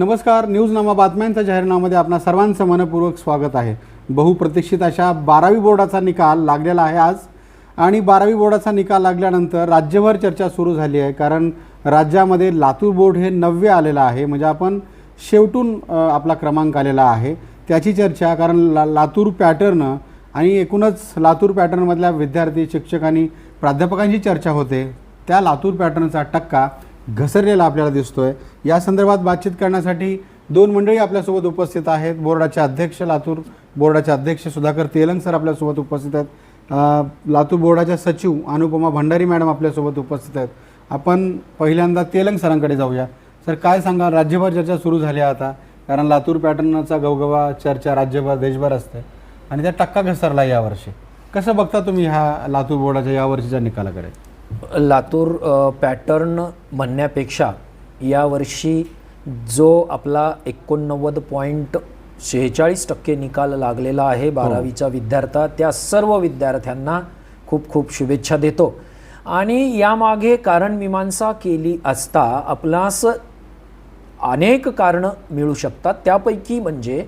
नमस्कार न्यूजनामा बातम्यांच्या जाहीरनामामध्ये आपणा सर्वांचं मनपूर्वक स्वागत आहे. बहुप्रतीक्षित अशा बारावी बोर्डाचा निकाल लागलेला आहे आज. आणि बारावी बोर्डाचा निकाल लागल्यानंतर राज्यभर चर्चा सुरू झाली आहे कारण राज्यामध्ये लातूर बोर्ड हे नववे आलेलं आहे. म्हणजे आपण शेवटून आपला क्रमांक आलेला आहे. त्याची चर्चा कारण ला लातूर पॅटर्न आणि एकूणच लातूर पॅटर्नमधल्या विद्यार्थी शिक्षक आणि प्राध्यापकांची चर्चा होते. त्या लातूर पॅटर्नचा टक्का घसरलेला आपल्याला दिसतोय. या संदर्भात बातचीत करण्यासाठी दोन मंडळी आपल्यासोबत उपस्थित आहेत. बोर्डाचे अध्यक्ष लातूर बोर्डाचे अध्यक्ष सुधाकर तेलंग सर आपल्यासोबत उपस्थित आहेत. लातूर बोर्डाच्या सचिव अनुपमा भंडारी मॅडम आपल्यासोबत उपस्थित आहेत. आपण पहिल्यांदा तेलंग सरांकडे जाऊया. सर काय सांगा राज्यभर चर्चा सुरू झाली आता. कारण लातूर पॅटर्नचा गवगवा चर्चा राज्यभर देशभर असते. आणि त्या टक्का घसरला यावर्षी. कसं बघता तुम्ही ह्या लातूर बोर्डाच्या यावर्षीच्या निकालाकडे? लातूर पॅटर्न म्हणण्यापेक्षा यावर्षी जो आपला एकोणनव्वद पॉईंट शेहेचाळीस टक्के निकाल लागलेला आहे बारावीचा विद्यार्थ्या त्या सर्व विद्यार्थ्यांना खूप खूप शुभेच्छा देतो. आणि यामागे कारण मीमांसा केली असता आपणास अनेक कारणं मिळू शकतात. त्यापैकी म्हणजे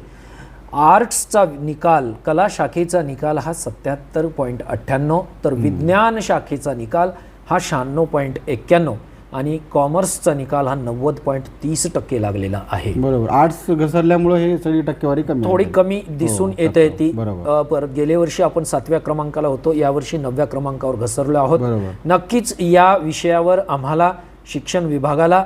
आर्ट्सचा निकाल कला शाखेचा निकाल हा सत्याहत्तर पॉईंट अठ्ठ्याण्णव तर विज्ञान शाखेचा निकाल हा शहाण्णव पॉईंट एक्क्याण्णव आणि कॉमर्सचा निकाल हा नव्वद पॉईंट तीस टक्के लागलेला आहे. बरोबर. आर्ट्स घसरल्यामुळे हे सगळी टक्केवारी कमी थोडी आहे. कमी दिसून येते ती. बरोबर. अ, परत गेल्या वर्षी आपण सातव्या क्रमांकाला होतो यावर्षी नवव्या क्रमांकावर घसरलो आहोत. नक्कीच या विषयावर आम्हाला शिक्षण विभागाला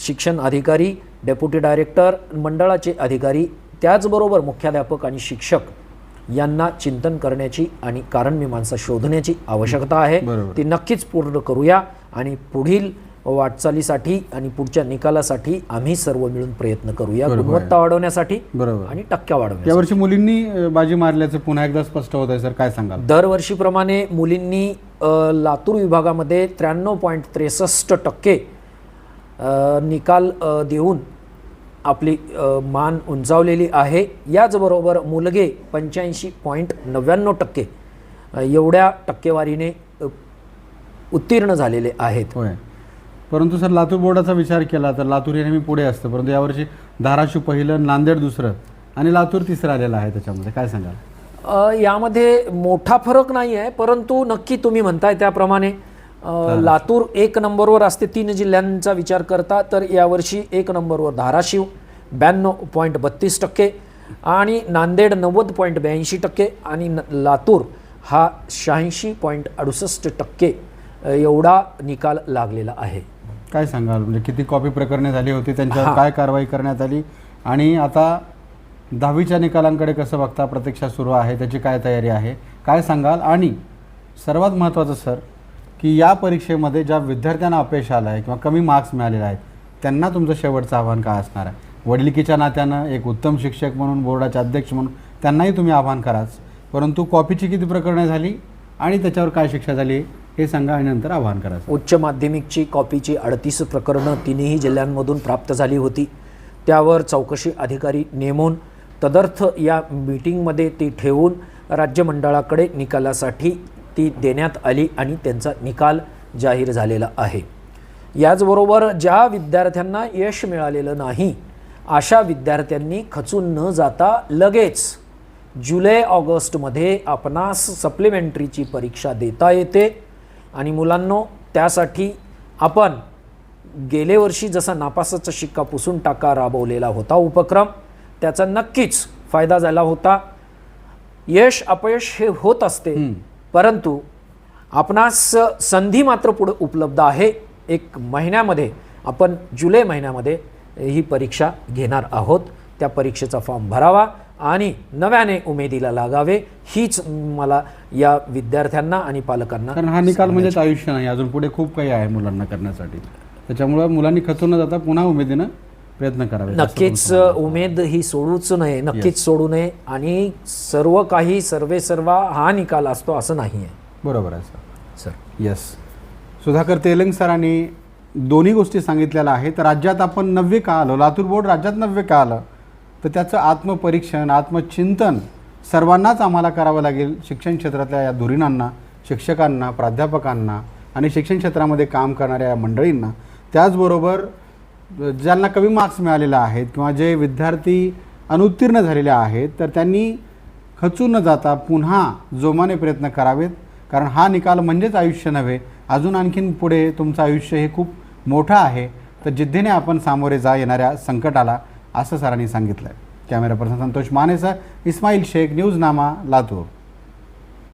शिक्षण अधिकारी डेप्युटी डायरेक्टर मंडळाचे अधिकारी त्याचबरोबर मुख्याध्यापक आणि शिक्षक यांना चिंतन करण्याची आणि कारणमीमांसा शोधण्याची आवश्यकता आहे. ती नक्कीच पूर्ण करूया आणि पुढील वाटचालीसाठी आणि पुढच्या निकालासाठी आम्ही सर्व मिळून प्रयत्न करूया. गुणवत्ता वाढवण्यासाठी बरोबर. आणि टक्क्या वाढवण्यासाठी. यावर्षी मुलींनी बाजी मारल्याचं पुन्हा एकदा स्पष्ट होत आहे सर. काय सांगाल? दरवर्षीप्रमाणे मुलींनी लातूर विभागामध्ये त्र्याण्णव पॉईंट त्रेसष्ट टक्के निकाल देऊन आपली मान उंचावलेली आहे. याचबरोबर मुलगे पंच्याऐंशी पॉईंट नव्याण्णव टक्के एवढ्या टक्केवारीने उत्तीर्ण झालेले आहेत. परंतु सर लातूर बोर्डाचा विचार केला तर लातूर हे नेहमी पुढे असतं परंतु यावर्षी धाराशिव पहिलं नांदेड दुसरं आणि लातूर तिसरं आलेलं आहे त्याच्यामध्ये. काय सांगाल? यामध्ये मोठा फरक नाही आहे परंतु नक्की तुम्ही म्हणताय त्याप्रमाणे. लातूर एक नंबरवर असते तीन जिल्ह्यांचा विचार करता तर यावर्षी एक नंबरवर धाराशिव ब्याण्णव पॉईंट बत्तीस टक्के आणि नांदेड नव्वद पॉईंट ब्याऐंशी टक्के आणि न- लातूर हा शहाऐंशी पॉईंट अडुसष्ट टक्के एवढा निकाल लागलेला आहे. काय सांगाल? म्हणजे किती कॉपी प्रकरणे झाली होती त्यांच्यावर काय कारवाई करण्यात आली? आणि आता दहावीच्या निकालांकडे कसं बघता? प्रतीक्षा सुरू आहे त्याची काय तयारी आहे? काय सांगाल? आणि सर्वात महत्त्वाचं सर की या परीक्षेमध्ये ज्या विद्यार्थ्यांना अपयश आलं आहे किंवा कमी मार्क्स मिळालेले आहेत त्यांना तुमचं शेवटचं आव्हान काय असणार आहे? वडिलकीच्या नात्यानं एक उत्तम शिक्षक म्हणून बोर्डाचे अध्यक्ष म्हणून त्यांनाही तुम्ही आव्हान कराच. परंतु कॉपीची किती प्रकरणं झाली आणि त्याच्यावर काय शिक्षा झाली हे सांगा आणि नंतर आव्हान करा उच्च माध्यमिकची कॉपीची अडतीस प्रकरणं तिन्ही जिल्ह्यांमधून प्राप्त झाली होती. त्यावर चौकशी अधिकारी नेमून तदर्थ या मीटिंगमध्ये ती ठेवून राज्यमंडळाकडे निकालासाठी ती देण्यात आली आणि त्यांचा निकाल जाहीर झालेला आहे. याचबरोबर ज्या विद्यार्थ्यांना यश मिळालेलं नाही अशा विद्यार्थ्यांनी खचून न जाता लगेच जुलै ऑगस्टमध्ये आपणास सप्लिमेंटरीची परीक्षा देता येते. आणि मुलांनो त्यासाठी आपण गेले वर्षी जसा नापासाचा शिक्का पुसून टाका राबवलेला होता उपक्रम त्याचा नक्कीच फायदा झाला होता. यश अपयश हे होत असते. परंतु आपणास संधी मात्र पुढे उपलब्ध आहे. एक महिन्यामध्ये आपण जुलै महिन्यामध्ये ही परीक्षा घेणार आहोत. त्या परीक्षेचा फॉर्म भरावा आणि नव्याने उमेदीला लागावे. हीच मला या विद्यार्थ्यांना आणि पालकांना कारण हा निकाल म्हणजेच आयुष्य नाही. अजून पुढे खूप काही आहे मुलांना करण्यासाठी. त्याच्यामुळं मुलांनी खचून न जाता पुन्हा उमेदीनं प्रयत्न करावे. नक्कीच उमेद ही सोडूच नये नक्कीच सोडू नये आणि सर्व काही सर्वे सर्वा हा निकाल असतो असं नाही आहे. बरोबर आहे sir sir yes Sudhakar Telang सरांनी दोन्ही गोष्टी सांगितलेल्या आहेत. राज्यात आपण नववे का आलो? लातूर बोर्ड राज्यात नववे का आलं? तर त्याचं आत्मपरीक्षण आत्मचिंतन सर्वांनाच आम्हाला करावं लागेल. शिक्षण क्षेत्रातल्या या धुरीणांना शिक्षकांना प्राध्यापकांना आणि शिक्षण क्षेत्रामध्ये काम करणाऱ्या या मंडळींना. त्याचबरोबर ज्यांना कमी मार्क्स मिळालेला आहेत किंवा जे विद्यार्थी अनुत्तीर्ण झालेले आहेत तर त्यांनी खचून न जाता पुन्हा जोमाने प्रयत्न करावेत. कारण हा निकाल म्हणजेच आयुष्य नव्हे. अजून आणखीन पुढे तुमचं आयुष्य हे खूप मोठं आहे. तर जिद्दीने आपण सामोरे जा येणाऱ्या संकटाला असं सरांनी सांगितलं आहे कॅमेरा पर्सन संतोष मानेसह इस्माईल शेख न्यूज नामा लातूर.